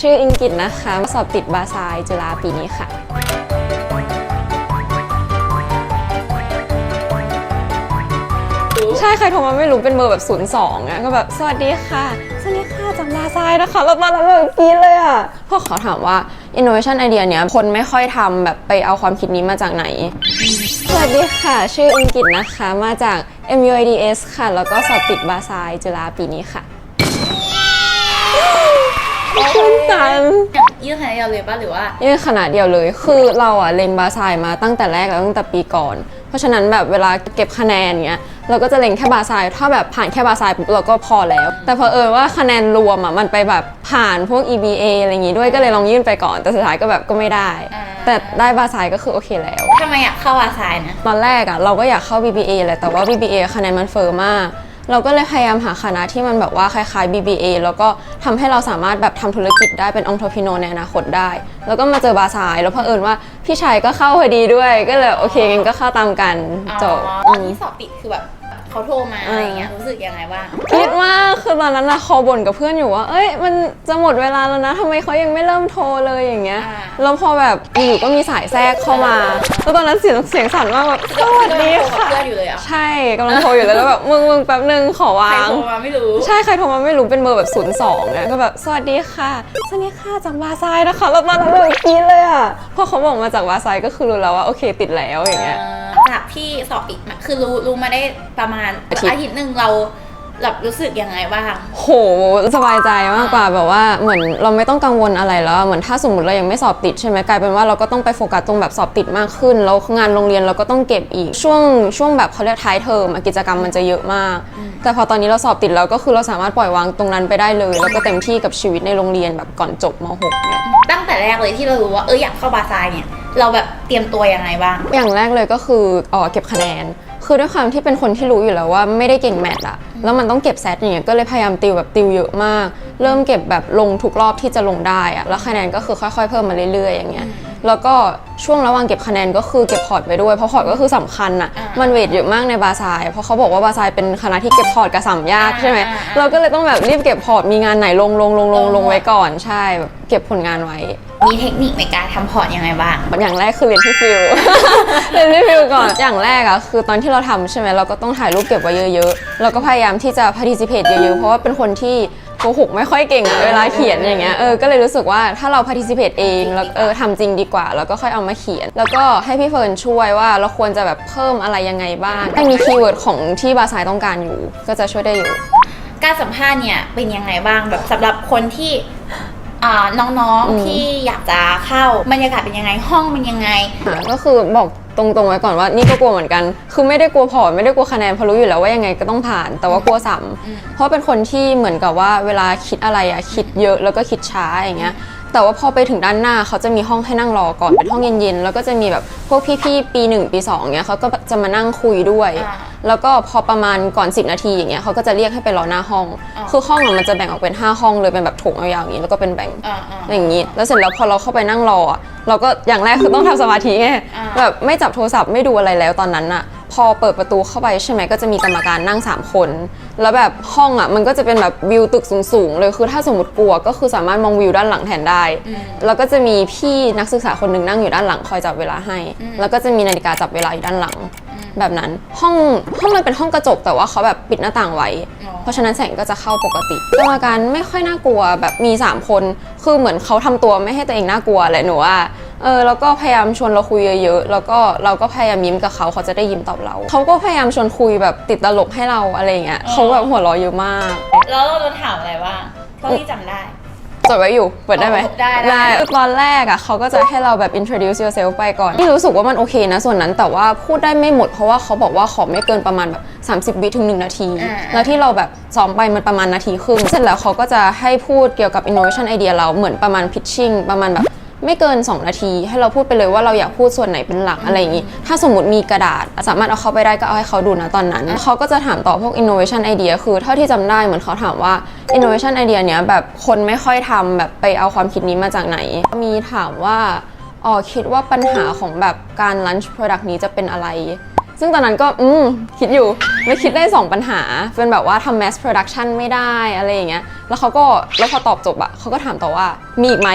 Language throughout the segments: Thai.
ชื่ออิงกิตนะคะ สอบติดบาซายจุฬาปีนี้ค่ะ ใช่ใครโทรมาไม่รู้เป็นเบอร์แบบ 02อะก็แบบ สวัสดีค่ะ สวัสดีค่ะจากบาซายนะคะแล้วตอนนั้นแบบกรีดเลยอะพอเขาถามว่า innovation idea เนี้ยคนไม่ค่อยทำแบบไปเอาความคิดนี้มาจากไหน สวัสดีค่ะ ชื่ออิงกิตนะคะ มาจาก MUIDS ค่ะ แล้วก็สอบติดบาซายจุฬาปีนี้ค่ะ คุณสันยื่นคะแนนเดียวเลยป่ะหรือว่ายื่นขนาดเดียวเลย คือเราอะเล็งบาซายมาตั้งแต่แรกแล้วตั้งแต่ปีก่อน เพราะฉะนั้นแบบเวลาเก็บคะแนนเงี้ยเราก็จะเล็งแค่บาซายถ้าแบบผ่านแค่บาซายปุ๊บเราก็พอแล้ว แต่พอเออว่าคะแนนรวมอะมันไปแบบผ่านพวก EBA อะไรอย่างงี้ด้วยก็เลยลองยื่นไปก่อน แต่สุดท้ายก็แบบก็ไม่ได้อ่าแต่ได้บาซายก็คือโอเคแล้วทำไมอยากเข้าวาซายนะตอนแรกอะเราก็อยากเข้า BBA แหละแต่ว่า BBA คะแนนมันเฟอร์มาก เราก็เลยพยายามหาคณะที่มันแบบว่าคล้ายๆ BBA แล้วก็ทำให้เราสามารถแบบทำธุรกิจได้เป็นองค์ทพิโนในอนาคตได้ แล้วก็มาเจอบาซายแล้วเพอเอิญว่าพี่ชายก็เข้าพอดีด้วย ก็เลยโอเคงั้นก็เข้าตามกันจบอันนี้สอบติดคือแบบ เขาโทรมาอะไรเงี้ยรู้สึกยังไงบ้างคิดว่าคือตอนนั้นนะคอบ่นกับเพื่อนอยู่ว่า เอ้ยมันจะหมดเวลาแล้วนะทำไมเขายังไม่เริ่มโทรเลยอย่างเงี้ยอ่าแล้วพอแบบอยู่ๆก็มีสายแทรกเข้ามาแล้วตอนนั้นเสียงเสียงสั่นมากแบบสวัสดีค่ะเพื่อนอยู่เลยอะใช่กำลังโทรอยู่เลยแล้วแบบมึงมึงแป๊บนึงขอใครวางโทรมาไม่รู้ใช่ใครโทรมาไม่รู้เป็นเบอร์แบบ0 2อะก็แบบสวัสดีค่ะสวัสดีค่ะจากบาซายนะคะแล้วตอนนั้นเลยกรีดเลยอะพอเขาบอกมาจากบาซายก็คือรู้แล้วว่าโอเคติดแล้วอย่างเงี้ย จากที่สอบติดมาคือรู้รู้มาได้ประมาณอาทิตย์ อาทิตย์หนึ่งเราแบบรู้สึกยังไงบ้าง โหสบายใจมากกว่าแบบว่าเหมือนเราไม่ต้องกังวลอะไรแล้วอะเหมือนถ้าสมมติเรายังไม่สอบติดใช่ไหมกลายเป็นว่าเราก็ต้องไปโฟกัสตรงแบบสอบติดมากขึ้น แล้วงานโรงเรียนเราก็ต้องเก็บอีกช่วงช่วงแบบเขาเรียกท้ายเทอมอะกิจกรรมมันจะเยอะมาก แต่พอตอนนี้เราสอบติดแล้วก็คือเราสามารถปล่อยวางตรงนั้นไปได้เลย แล้วก็เต็มที่กับชีวิตในโรงเรียนแบบก่อนจบม .6 เนี่ยตั้งแต่แรกเลยที่เรารู้ว่าเอออยากเข้าบาซายเนี่ย เราแบบเตรียมตัวยังไงบ้าง อย่างแรกเลยก็คือเออเก็บคะแนน คือด้วยความที่เป็นคนที่รู้อยู่แล้วว่าไม่ได้เก่งแมทอะแล้วมันต้องเก็บแซดอย่างเงี้ยก็เลยพยายามติวแบบติวเยอะมาก เริ่มเก็บแบบลงทุกรอบที่จะลงได้อะแล้วคะแนนก็คือค่อยๆเพิ่มมาเรื่อยๆอย่างเงี้ยแล้วก็ช่วงระหว่างเก็บคะแนนก็คือเก็บพอร์ตไปด้วยเพราะพอร์ตก็คือสำคัญอะอ่ามัมันเวทเยอะมากในบาซายเพราะเขาบอกว่าบาซายเป็นคณะที่เก็บพอร์ตกับสัมยากอ่าใช่ไหมอ่าอ่าเราก็เลยต้องแบบรีบเก็บพอร์ตมีงานไหนลงลงลงลงลลงงไว้ก่อนใช่แบบเก็บผลงานไว้ มีเทคนิคในการทำพอร์ตยังไงบ้าง อย่างแรกคือเรียนที่ฟิล เรียนที่ฟิลก่อน อย่างแรกอะคือตอนที่เราทำใช่ไหมเราก็ต้องถ่ายรูปเก็บไว้เยอะๆแล้วก็พยายามที่จะ participate เยอะๆ เพราะว่าเป็นคนที่โกหกไม่ค่อยเก่งเวลาเขียนอย่างเงี้ย เออ ก็เลยรู้สึกว่าถ้าเรา participate เอง แล้วเออทำจริงดีกว่า แล้วก็ค่อยเอามาเขียน แล้วก็ให้พี่เฟิร์นช่วยว่าเราควรจะแบบเพิ่มอะไรยังไงบ้างให้มีคีย์เวิร์ดของที่บาซายต้องการอยู่ ก็จะช่วยได้อยู่ การสัมภาษณ์เนี่ยเป็นยังไงบ้างแบบสำหรับคนที่ อ่าน้องอืม ๆที่อยากจะเข้าบรรยากาศเป็นยังไงห้องเป็นยังไง อะก็คือบอกตรงๆไว้ก่อนว่านี่ก็กลัวเหมือนกัน คือไม่ได้กลัวพอร์ตไม่ได้กลัวคะแนนเพราะรู้อยู่แล้วว่ายังไงก็ต้องผ่าน แต่ว่ากลัวสัมอืมเพราะเป็นคนที่เหมือนกับว่าเวลาคิดอะไรอะคิดเยอะแล้วก็คิดช้าอย่างเงี้ย แต่ว่าพอไปถึงด้านหน้าเขาจะมีห้องให้นั่งรอก่อนเป็นห้องเย็นๆ แล้วก็จะมีแบบพวกพี่ๆ ปีหนึ่งปีสองเงี้ยเขาก็จะมานั่งคุยด้วย อ่าแล้วก็พอประมาณก่อน 10 นาทีอย่างเงี้ยเขาก็จะเรียกให้ไปรอหน้าห้อง อ่า คือห้องอะมันจะแบ่งออกเป็น 5 ห้องเลยเป็นแบบโถงยาวๆอย่างงี้แล้วก็เป็นแบ่ง อ่าอ่า อย่างนี้แล้วเสร็จแล้วพอเราเข้าไปนั่งรออะเราก็อย่างแรกคือต้องทำสมาธิไงอ่า แบบไม่จับโทรศัพท์ไม่ดูอะไรแล้วตอนนั้นอะพ อเปิดประตูเข้าไปใช่ไหมก็จะมีกรรมการนั่ง 3 คน แล้วแบบห้องอะมันก็จะเป็นแบบวิวตึกสูงๆเลยคือถ้าสมมติกลัวก็คือสามารถมองวิวด้านหลังแทนได้อืมแล้วก็จะมีพี่นักศึกษาคนหนึ่งนั่งอยู่ด้านหลังคอยจับเวลาให้อืมแล้วก็จะมีนาฬิกาจับเวลาอยู่ด้านหลัง แบบนั้นห้องห้องมันเป็นห้องกระจกแต่ว่าเขาแบบปิดหน้าต่างไว้อ๋อเพราะฉะนั้นแสงก็จะเข้าปกติกรรมการไม่ค่อยน่ากลัวแบบมี 3 คน คือเหมือนเขาทำตัวไม่ให้ตัวเองน่ากลัวแหละหนูว่า เออแล้วก็พยายามชวนเราคุยเยอะๆแล้วก็เราก็พยายามยิ้มกับเขาเขาจะได้ยิ้มตอบเราเขาก็พยายามชวนคุยแบบติดตลกให้เราอะไรอย่างเงี้ยเขาแบบหัวเราะเยอะมาก แล้วเราโดนถามอะไรบ้างเท่าที่จำได้ จดไว้อยู่ เปิดได้ไหมอ๋อได้ได้ คือตอนแรกอะเขาก็จะให้เราแบบ introduce yourself ไปก่อน ที่รู้สึกว่ามันโอเคนะ ส่วนนั้นแต่ว่าพูดได้ไม่หมดเพราะว่าเขาบอกว่าขอไม่เกินประมาณแบบ 30 วิถึง 1 นาที อ่า แล้วที่เราแบบซ้อมไปมันประมาณนาทีครึ่ง เสร็จแล้วเขาก็จะให้พูดเกี่ยวกับ innovation idea เราเหมือนประมาณ pitching ประมาณแบบ ไม่เกิน 2 นาที ให้เราพูดไปเลยว่าเราอยากพูดส่วนไหนเป็นหลักอะไรอย่างนี้ ถ้าสมมติมีกระดาษ สามารถเอาเข้าไปได้ก็เอาให้เขาดูนะตอนนั้น เขาก็จะถามต่อพวก innovation idea คือเท่าที่จำได้เหมือนเขาถามว่า innovation idea เนี้ยแบบคนไม่ค่อยทำแบบไปเอาความคิดนี้มาจากไหน มีถามว่าอ๋อคิดว่าปัญหาของแบบการ launch product นี้จะเป็นอะไร ซึ่งตอนนั้นก็อืมคิดอยู่ไม่คิดได้ 2 ปัญหา เป็นแบบว่าทำ mass production ไม่ได้อะไรอย่างเงี้ยแล้วเขาก็แล้วพอตอบจบอะเขาก็ถามต่อว่ามีอีกไหม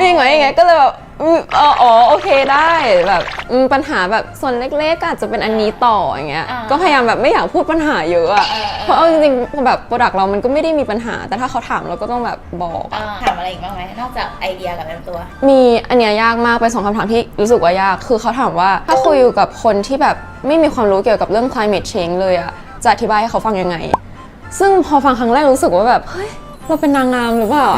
มีอีกไหมอย่างเงี้ยก็เลยแบบอืมเอออ๋อโอเคได้แบบอืมปัญหาแบบส่วนเล็กๆก็อาจจะเป็นอันนี้ต่ออย่างเงี้ยอ่าก็พยายามแบบไม่อยากพูดปัญหาเยอะอะเออเออ เพราะเอาจริงๆแบบโปรดักต์เรามันก็ไม่ได้มีปัญหา แต่ถ้าเขาถามเราก็ต้องแบบบอกอะ อ่าถามอะไรอีกบ้างไหมนอกจากไอเดียกับตัว มีอันเนี้ยยากมากเป็นสองคำถามที่รู้สึกว่ายากคือเขาถามว่าถ้าคุยอยู่กับคนที่แบบไม่มีความรู้เกี่ยวกับเรื่อง climate change เลยอะจะอธิบายให้เขาฟังยังไง ซึ่งพอฟังครั้งแรกรู้สึกว่าแบบ เฮ้ย เราเป็นนางงามหรือเปล่า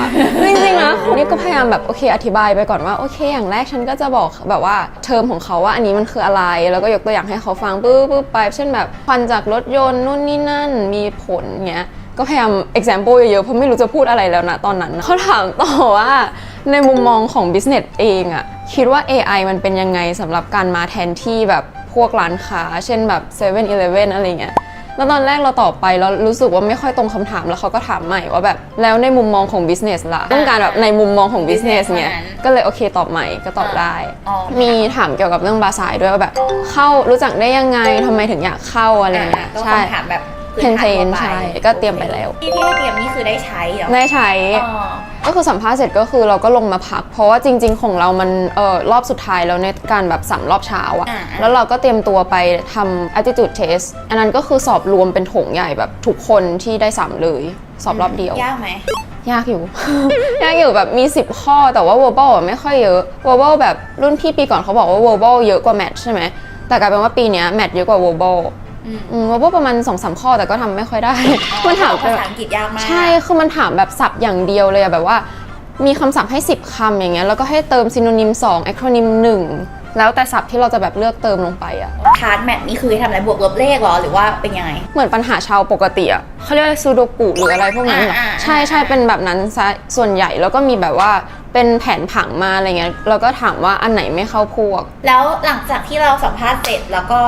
จริงๆนะนี่ก็พยายามแบบโอเคอธิบายไปก่อนว่าโอเค อย่างแรกฉันก็จะบอกแบบว่าเทอมของเขาว่าอันนี้มันคืออะไร แล้วก็ยกตัวอย่างให้เขาฟังปุ๊บปุ๊บไป เช่นแบบควันจากรถยนต์นู่นนี่นั่นมีผลเงี้ยก็พยายาม example เยอะๆเพราะไม่รู้จะพูดอะไรแล้วนะตอนนั้นเขาถามต่อว่าในมุมมองของ business เองอะคิดว่า AI มันเป็นยังไงสำหรับการมาแทนที่แบบพวกร้านค้า เช่นแบบ7 e เ e ่ e ออะไรเงี้ย แล้วตอนแรกเราตอบไปแล้วรู้สึกว่าไม่ค่อยตรงคำถามแล้วเขาก็ถามใหม่ว่าแบบแล้วในมุมมองของ business ล่ะต้องการแบบในมุมมองของ business เนี่ย business นั้นก็เลยโอเคตอบใหม่ก็ตอบได้อ๋อมีถามเกี่ยวกับเรื่องบาซายด้วยว่าแบบเข้ารู้จักได้ยังไงทำไมถึงอยากเข้าอะไรเงี้ยก็ใช่คำถามแบบเพนเทนใช่ก็เตรียมไปแล้วที่ที่ให้เตรียมนี่คือได้ใช้เหรอได้ใช้อ๋อ ก็คือสัมภาษณ์เสร็จก็คือเราก็ลงมาพัก เพราะว่าจริง ๆ ของเรามันเอ่อรอบสุดท้ายแล้วในการแบบสามรอบเช้าอะอ่า แล้วเราก็เตรียมตัวไปทำ attitude test อันนั้นก็คือสอบรวมเป็นถงใหญ่แบบทุกคนที่ได้สามเลยสอบรอบเดียว ยากไหม ยากอยู่ ยากอยู่แบบมี 10 ข้อแต่ว่า verbal อะไม่ค่อยเยอะ verbal แบบรุ่นพี่ปีก่อนเขาบอกว่า verbal เยอะกว่า match ใช่ไหมแต่กลายเป็นว่าปีเนี้ย match เยอะกว่า verbal อืมอืม verbal ประมาณ2อสคข้อแต่ก็ทำไม่ค่อยได้ มันถามภาษาอังกฤษยากมาก ใช่คือมันถามแบบศัพท์อย่างเดียวเลยอะแบบว่า มีคำศัพท์ให้ 10คำอย่างเงี้ยแล้วก็ให้เติมซิโนนิม2แอคโรนิม1แล้วแต่ศัพท์ที่เราจะแบบเลือกเติมลงไปอะพาร์ทแมทนี่คือให้ทำอะไรบวกลบเลขเหรอหรือว่าเป็นยังไง เหมือนปัญหาชาวปกติอะเขาเรียกว่าซูโดกุหรืออะไรพวกนั้นอะอ่าอ่า ใช่ใช่เป็นแบบนั้นซะส่วนใหญ่แล้วก็มีแบบว่าเป็นแผนผังมาอะไรเงี้ยแล้วก็ถามว่าอันไหนไม่เข้าพวก แล้วหลังจากที่เราสัมภาษณ์เสร็จแล้วก็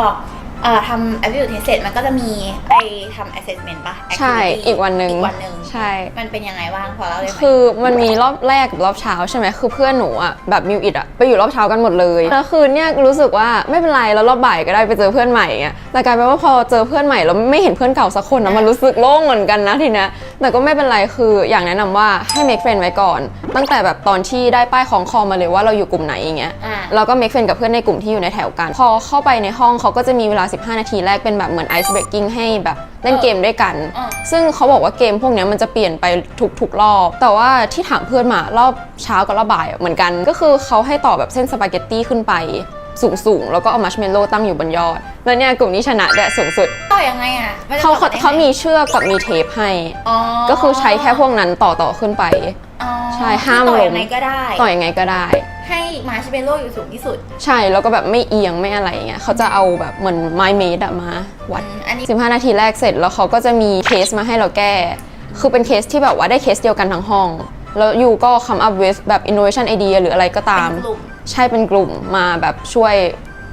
เอ่อทำ aptitude test เสร็จมันก็จะมีไปทำ assessment ป่ะใช่ activity อีกวันหนึ่งอีกวันหนึ่งใช่ มันเป็นยังไงบ้างพอเล่าได้ไหมคือมันมีรอบแรกกับรอบเช้าใช่ไหมคือเพื่อนหนูอะแบบมิวอิดอะไปอยู่รอบเช้ากันหมดเลยแล้วคืนเนี่ยรู้สึกว่าไม่เป็นไรแล้วรอบบ่ายก็ได้ไปเจอเพื่อนใหม่เงี้ยแต่กลายเป็นว่าพอเจอเพื่อนใหม่แล้วไม่เห็นเพื่อนเก่าสักคนนะมันรู้สึกโล่งเหมือนกันนะทีเนี้ยแต่ก็ไม่เป็นไรคืออย่างแนะนำว่าให้ make friend ไว้ก่อน ตั้งแต่แบบตอนที่ได้ป้ายของคอมาเลยว่าเราอยู่กลุ่มไหนอย่างเงี้ยอ่า เราก็ make friend กับเพื่อนในกลุ่มที่อยู่ในแถวกัน พอเข้าไปในห้องเขาก็จะมีเวลา15 นาทีแรกเป็นแบบเหมือน ice breaking ให้แบบเล่นเกมด้วยกัน อ่า ซึ่งเขาบอกว่าเกมพวกเนี้ยมันจะเปลี่ยนไปทุกๆรอบ แต่ว่าที่ถามเพื่อนมารอบเช้ากับรอบบ่ายอะเหมือนกัน ก็คือเขาให้ต่อแบบเส้นสปาเกตตี้ขึ้นไปสูงๆ แล้วก็เอามัชเมลโล่ตั้งอยู่บนยอด แล้วเนี่ยกลุ่มนี้ชนะแดะสูงสุด ต่อยังไงอะนจะเขาต่อได้ไหเขามีเชือกกับมีเทปให้ อ๋อก็คือใช้แค่พวกนั้นต่อต่อขึ้นไป อ๋อใช่ห้ามต่อล้มยังไงก็ได้ ต่อยังไงก็ได้ ให้มาชิเบโลอยู่สูงที่สุด ใช่ แล้วก็แบบไม่เอียงไม่อะไรอย่างเงี้ยเขาจะเอาแบบเหมือนไมเมดอะมาวัด อืมอันนี้ 15 นาทีแรกเสร็จแล้วเขาก็จะมีเคสมาให้เราแก้ คือเป็นเคสที่แบบว่าได้เคสเดียวกันทั้งห้อง แล้วยูก็ come up with แบบ innovation idea หรืออะไรก็ตาม เป็นกลุ่ม ใช่เป็นกลุ่มมาแบบช่วย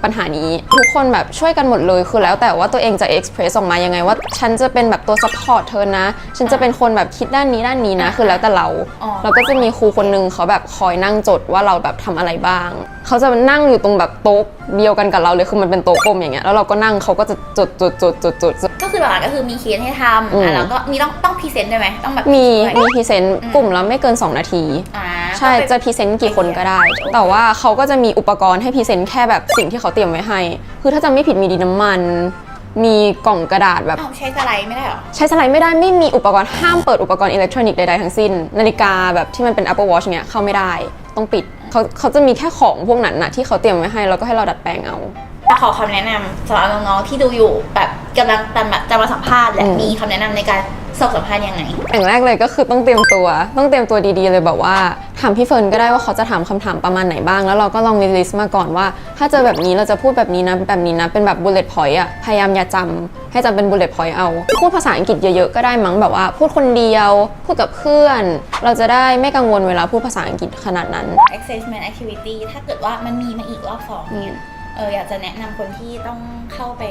ปัญหานี้ ทุกคนแบบช่วยกันหมดเลย คือแล้วแต่ว่าตัวเองจะ express ออกมายังไงว่า ฉันจะเป็นแบบตัว support เธอนะ ฉันจะเป็นคนแบบคิดด้านนี้ด้านนี้นะ คือแล้วแต่เราอ๋อแล้วก็จะมีครูคนนึงเขาแบบคอยนั่งจดว่าเราแบบทำอะไรบ้าง เขาจะนั่งอยู่ตรงแบบโต๊ะเดียวกันกับเราเลยคือมันเป็นโต๊ะกลมอย่างเงี้ยแล้วเราก็นั่งเขาก็จะจดจดจดจดจดจดก็ คือหลักๆก็คือมีเคสให้ทำอืม อะแล้วก็มีต้องต้องพรีเซนต์ด้วยไหมต้องแบบมีด้วย มีพรีเซนต์กลุ่มละไม่เกิน 2 นาที อ่าใช่ก็เป็น จะพรีเซนต์กี่คนก็ได้แต่ว่าเขาก็จะมีอุปกรณ์ให้พรีเซนต์แค่แบบสิ่งที่เขาเตรียมไว้ให้ คือถ้าจำไม่ผิดมีดินน้ำมัน มีกล่องกระดาษแบบ อ้าวใช้สไลด์ไม่ได้เหรอ ใช้สไลด์ไม่ได้ไม่มีอุปกรณ์ห้ามเปิดอุปกรณ์อิเล็กทรอนิกส์ใดๆทั้งสิ้น นาฬิกาแบบที่มันเป็น Apple Watch เงี้ยเข้าไม่ได้ ต้องปิดเขาเขาจะมีแค่ของพวกนั้นน่ะที่เขาเตรียมไว้ให้แล้วก็ให้เราดัดแปลงเอาแต่ ขอคำแนะนำสำหรับน้องๆที่ดูอยู่แบบกำลังจะมาจะมาสัมภาษณ์และอืม มีคำแนะนำในการสอบสัมภาษณ์ยังไง อย่างแรกเลยก็คือต้องเตรียมตัว ต้องเตรียมตัวดีๆเลยแบบว่าถามพี่เฟิร์นก็ได้ว่าเขาจะถามคำถามประมาณไหนบ้าง แล้วเราก็ลองมีลิสต์มาก่อนว่า ถ้าเจอแบบนี้เราจะพูดแบบนี้นะแบบนี้นะเป็นแบบ bullet point อะพยายามอย่าจำให้จำเป็น bullet point เอา พูดภาษาอังกฤษเยอะๆก็ได้มั้งแบบว่า พูดคนเดียว พูดกับเพื่อน เราจะได้ไม่กังวลเวลาพูดภาษาอังกฤษขนาดนั้น assessment activity ถ้าเกิดว่ามันมีมาอีกรอบสองเนี่ย เอออยากจะแนะนำคนที่ต้องเข้าไป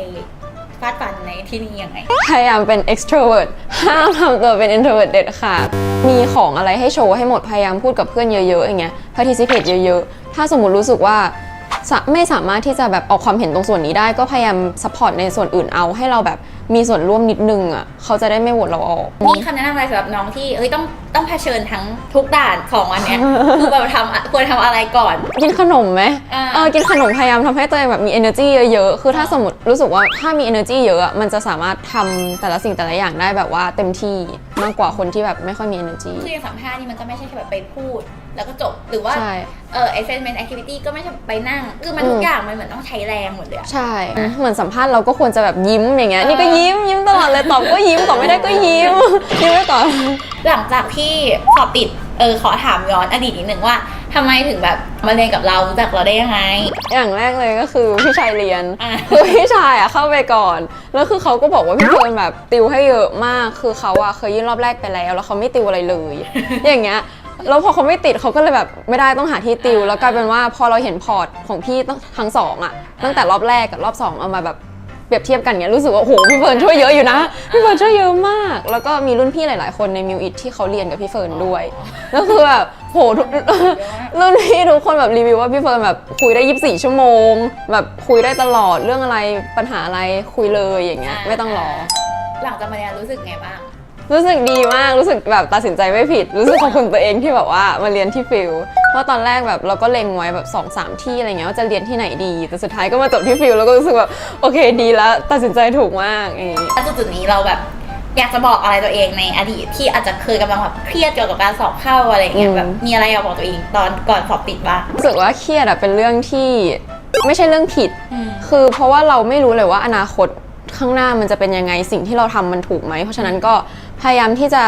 ฟาดฟันในที่นี้ยังไง พยายามเป็น extrovert ห้ามทำตัวเป็น introvert เด็ดขาด มีของอะไรให้โชว์ให้หมด พยายามพูดกับเพื่อนเยอะ ๆ อย่างเงี้ย participate เยอะ ๆ ถ้าสมมติรู้สึกว่าสะไม่สามารถที่จะแบบออกความเห็นตรงส่วนนี้ได้ ก็พยายามซัพพอร์ตในส่วนอื่นเอาให้เราแบบ มีส่วนร่วมนิดนึงอะเขาจะได้ไม่โหวตเราออกมีคำแนะนำอะไรสำหรับน้องที่เอ้ยต้องต้องเผชิญทั้งทุกด่านของวันเนี้ยคือแบบทำควรทำอะไรก่อน กินขนมไหมอ่า เออกินขนมพยายามทำให้ตัวเองแบบมี energy เยอะๆ คือถ้าสมมติรู้สึกว่าถ้ามี energy เยอะอะมันจะสามารถทำแต่ละสิ่งแต่ละอย่างได้แบบว่าเต็มที่มากกว่าคนที่แบบไม่ค่อยมี energy คืออย่างสัมภาษณ์นี่มันก็ไม่ใช่แค่แบบไปพูด แล้วก็จบหรือว่า ใช่ เออ assessment activity ก็ไม่ใช่ไปนั่ง คือมันอืม ทุกอย่างมันเหมือนต้องใช้แรงหมดเลยอะ ใช่ เหมือนสัมภาษณ์เราก็ควรจะแบบยิ้มอย่างเงี้ย นี่ก็ยิ้มยิ้มตลอดเลยตอบก็ยิ้มตอบไม่ได้ก็ยิ้มยิ้มไว้ก่อน หลังจากที่สอบติดเออขอถามย้อนอดีตนิดหนึ่งว่าทำไมถึงแบบมาเรียนกับเรารู้จักเราได้ยังไง อย่างแรกเลยก็คือพี่ชายเรียน อะ คือพี่ชายอะเข้าไปก่อน แล้วคือเขาก็บอกว่าพี่เฟิร์นแบบติวให้เยอะมาก คือเขาอะเคยยื่นรอบแรกไปแล้ว แล้วเขาไม่ติวอะไรเลย อย่างเงี้ย แล้วพอเขาไม่ติดเขาก็เลยแบบไม่ได้ต้องหาที่ติว แล้วกลายเป็นว่าพอเราเห็นพอร์ตของพี่ตั้งทั้งสองอะตั้งแต่รอบแรกกับรอบสองเอามาแบบ เปรียบเทียบกันเงี้ยรู้สึกว่าโอ้โหพี่เฟิร์นช่วยเยอะอยู่นะพี่เฟิร์นช่วยเยอะมาก แล้วก็มีรุ่นพี่หลาย ๆ คนในมิวอิทที่เขาเรียนกับพี่เฟิร์นด้วยแล้วคือแบบโหทุกรุ่นพี่ทุกคนแบบรีวิวว่าพี่เฟิร์นแบบคุยได้ 24 ชั่วโมง แบบคุยได้ตลอดเรื่องอะไรปัญหาอะไรคุยเลยอย่างเงี้ยไม่ต้องรอ หลังจากมาเรียนรู้สึกไงบ้างรู้สึกดีมากรู้สึกแบบตัดสินใจไม่ผิด รู้สึกขอบคุณตัวเองที่แบบว่ามาเรียนที่ฟิล เพราะตอนแรกแบบเราก็เล็งไว้แบบ2อสามที่อะไรเงี้ยว่าจะเรียนที่ไหนดี แต่สุดท้ายก็มาจบที่ฟิลแล้วก็รู้สึกแบบโอเคดีแล้วตัดสินใจถูกมากอย่างงี้ณจุดๆนี้เราแบบอยากจะบอกอะไรตัวเองในอดีตที่อาจจะเคยกำลังแบบเครียดเกี่ยวกับการสอบเข้าอะไรอย่างเงี้ยอืมแบบมีอะไรอยากบอกตัวเองตอนก่อนสอบติดบ้างรู้สึกว่าเครียดอะเป็นเรื่องที่ไม่ใช่เรื่องผิดอืมคือเพราะว่าเราไม่รู้เลยว่าอนาคตข้างหน้ามันจะเป็นยังไงสิ่งที่เราทำมันถูกไหม เพราะฉะนั้นก็พยายามที่จะ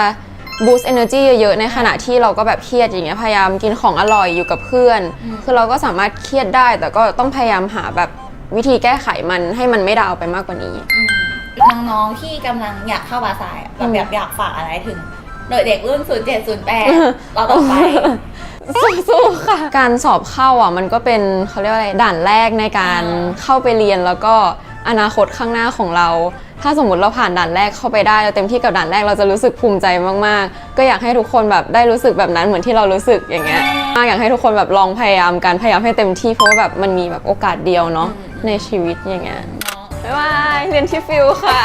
boost energy เยอะๆ ในขณะที่เราก็แบบเครียดอย่างเงี้ยพยายามกินของอร่อยอยู่กับเพื่อน คือเราก็สามารถเครียดได้ แต่ก็ต้องพยายามหาแบบวิธีแก้ไขมันให้มันไม่ดาวไปมากกว่านี้ น้องๆที่กำลังอยากเข้าบาซายอะแบบอืมอยากอยากฝากอะไรถึงโดยเด็กรุ่น 0 7 0 8 เราต่อไป สู้ๆค่ะ การสอบเข้าอะมันก็เป็นเขาเรียกว่าอะไรด่านแรกในการอ่าเข้าไปเรียนแล้วก็อนาคตข้างหน้าของเรา ถ้าสมมติเราผ่านด่านแรกเข้าไปได้เราเต็มที่กับด่านแรกเราจะรู้สึกภูมิใจมากๆ ก็อยากให้ทุกคนแบบได้รู้สึกแบบนั้นเหมือนที่เรารู้สึกอย่างเงี้ยอยากให้ทุกคนแบบลองพยายามกันพยายามให้เต็มที่เพราะว่าแบบมันมีแบบโอกาสเดียวเนาะในชีวิตอย่างเงี้ยบ๊ายบายเรียนที่ฟิลค่ะ